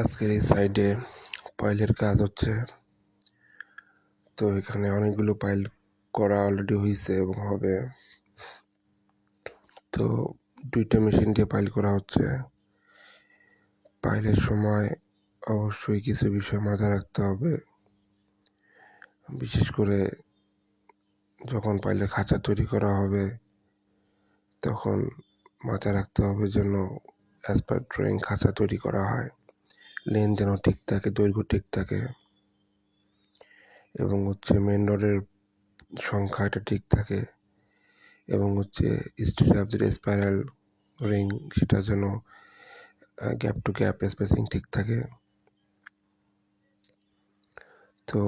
আজকের এই সাইডে পাইলের কাজ হচ্ছে। তো এখানে অনেকগুলো পাইল করা অলরেডি হয়েছে এবং হবে। তো দুইটা মেশিন দিয়ে পাইল করা হচ্ছে। পাইলের সময় অবশ্যই কিছু বিষয় মাথায় রাখতে হবে। বিশেষ করে যখন পাইলের খাঁচা তৈরি করা হবে, তখন মাথায় রাখতে হবে যেন অ্যাজ পার ড্রয়িং খাঁচা তৈরি করা হয়। লেন যেন ঠিক থাকে, দৈর্ঘ্য ঠিক থাকে এবং হচ্ছে মেন রোডের সংখ্যা এটা ঠিক থাকে এবং হচ্ছে স্ট্রিট অফ স্পাইরাল রিং সেটা যেন গ্যাপ টু গ্যাপ স্পেসিং ঠিক থাকে। তো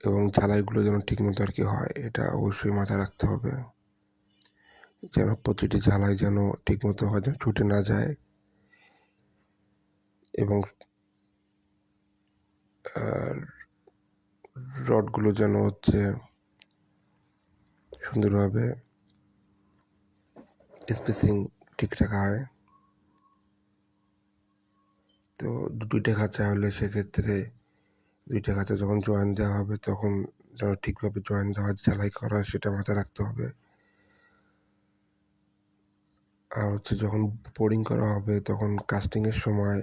এবং ঝালাইগুলো যেন ঠিক মতো আর কি হয়, এটা অবশ্যই মাথায় রাখতে হবে। যেন প্রতিটি ঝালাই যেন ঠিক মতো হয়, যেন ছুটে না যায়। এবং রডগুলো যেন হচ্ছে সুন্দরভাবে স্পেসিং ঠিক রাখা হয়। তো দুইটা খাঁচা হলে সেক্ষেত্রে দুইটা খাঁচা যখন জয়েন দেওয়া হবে তখন যেন ঠিকভাবে জয়েন দেওয়া, ঝালাই করা সেটা মাথায় রাখতে হবে। আর হচ্ছে যখন বোরিং করা হবে তখন কাস্টিংয়ের সময়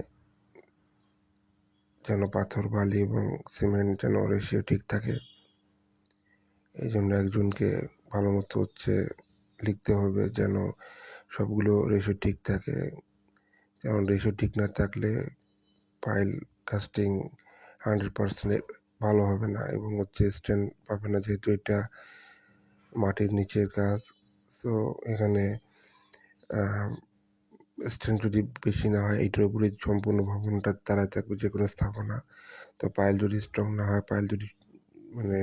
যেন পাথর, বালি এবং সিমেন্ট যেন রেশিও ঠিক থাকে। এই জন্য একজনকে ভালো মতো হচ্ছে লিখতে হবে যেন সবগুলো রেশিও ঠিক থাকে। যেমন রেশিও ঠিক না থাকলে পাইল কাস্টিং হান্ড্রেড পার্সেন্ট ভালো হবে না এবং হচ্ছে স্ট্যান্ড পাবে না যেহেতু এটা মাটির নিচের কাজ। তো এখানে স্ট্যান্ড যদি বেশি না হয় এইটার উপরে সম্পূর্ণ ভবনটা তারা থাকবে যে কোনো স্থাপনা। তো পাইল যদি স্ট্রং না হয়, পাইল যদি মানে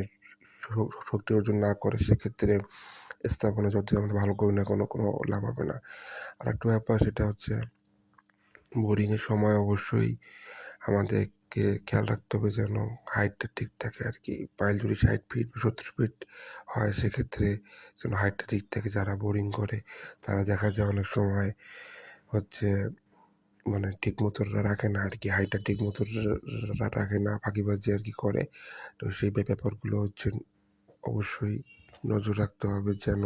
শক্তি অর্জন না করে, সেক্ষেত্রে স্থাপনা যত আমরা ভালো করি না কোনো কোনো লাভ হবে না। আর একটা ব্যাপার সেটা হচ্ছে বোরিংয়ের সময় অবশ্যই আমাদেরকে খেয়াল রাখতে হবে যেন হাইটটা ঠিক থাকে আর কি। পাইল যদি ষাট ফিট বা সত্তর ফিট হয়, সেক্ষেত্রে যেন হাইটটা ঠিক থাকে। যারা বোরিং করে, তারা দেখা যায় অনেক সময় হচ্ছে মানে ঠিক মতো রাখে না আর কি হাইটটা ঠিক মতো রাখে না, ফাঁকিবাজি আর কি করে। তো সেই ব্যাপারগুলো হচ্ছে অবশ্যই নজর রাখতে হবে যেন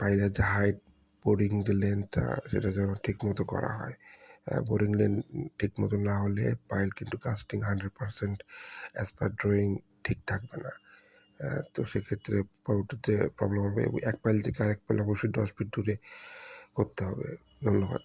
পাইলের যে হাইট বোরিং যে লেন্থটা সেটা যেন ঠিক মতো করা হয়। বোরিং লেন ঠিক মতো না হলে পাইল কিন্তু casting hundred percent as per drawing ঠিক থাকবে না। তো সেক্ষেত্রে পরবর্তীতে প্রবলেম হবে। এক পাইল থেকে আরেক পাইল অবশ্যই দশ ফিট দূরে করতে হবে। ধন্যবাদ।